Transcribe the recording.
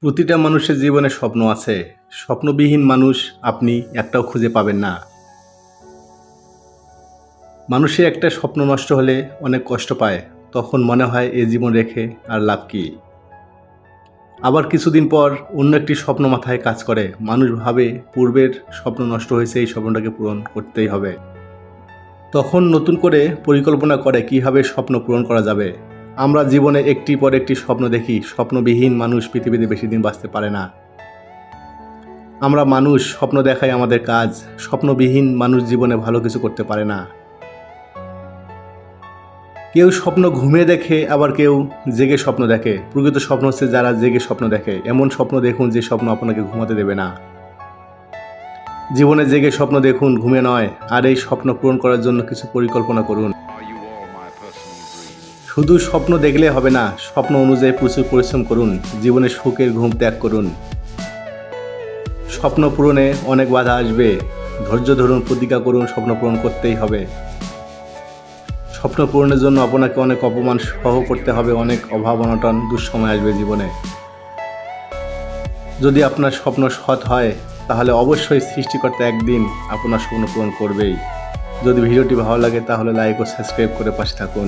প্রতিটা মানুষের জীবনে স্বপ্ন আছে। স্বপ্নবিহীন মানুষ আপনি একটাও খুঁজে পাবেন না। মানুষের একটা স্বপ্ন নষ্ট হলে অনেক কষ্ট পায়। তখন মনে হয় এ জীবন রেখে আর লাভ কি? আবার কিছুদিন পর অন্য একটি স্বপ্ন মাথায় কাজ করে। মানুষ ভাবে পূর্বের স্বপ্ন নষ্ট হয়েছে, এই স্বপ্নটাকে পূরণ করতেই হবে। তখন নতুন করে পরিকল্পনা করে কীভাবে স্বপ্ন পূরণ করা যাবে। আমরা জীবনে একটি পর একটি স্বপ্ন দেখি, স্বপ্নবিহীন মানুষ পৃথিবীতে বেশি দিন বাঁচতে পারে না। আমরা মানুষ, স্বপ্ন দেখাই আমাদের কাজ, স্বপ্নবিহীন মানুষ জীবনে ভালো কিছু করতে পারে না। কেউ স্বপ্ন ঘুমিয়ে দেখে, আবার কেউ জেগে স্বপ্ন দেখে। প্রকৃত স্বপ্ন হচ্ছে যারা জেগে স্বপ্ন দেখে। এমন স্বপ্ন দেখুন যে স্বপ্ন আপনাকে ঘুমাতে দেবে না। জীবনে জেগে স্বপ্ন দেখুন ঘুমে নয়। আর এই স্বপ্ন পূরণ করার জন্য কিছু পরিকল্পনা করুন। শুধু স্বপ্ন দেখলে হবে না, স্বপ্ন অনুযায়ী প্রচুর পরিশ্রম করুন জীবনে সুখের ঘুম ত্যাগ করুন। স্বপ্ন পূরণে অনেক বাধা আসবে, ধৈর্য ধরুন, প্রতিজ্ঞা করুন, স্বপ্ন পূরণ করতেই হবে। স্বপ্ন পূরণের জন্য আপনাকে অনেক অপমান সহ করতে হবে, অনেক অভাব, অনটন, দুঃসময় আসবে জীবনে। যদি আপনার স্বপ্ন সৎ হয়, তাহলে অবশ্যই সৃষ্টিকর্তা একদিন আপনার স্বপ্ন পূরণ করবেই। যদি ভিডিওটি ভালো লাগে, তাহলে লাইক ও সাবস্ক্রাইব করে পাশে থাকুন।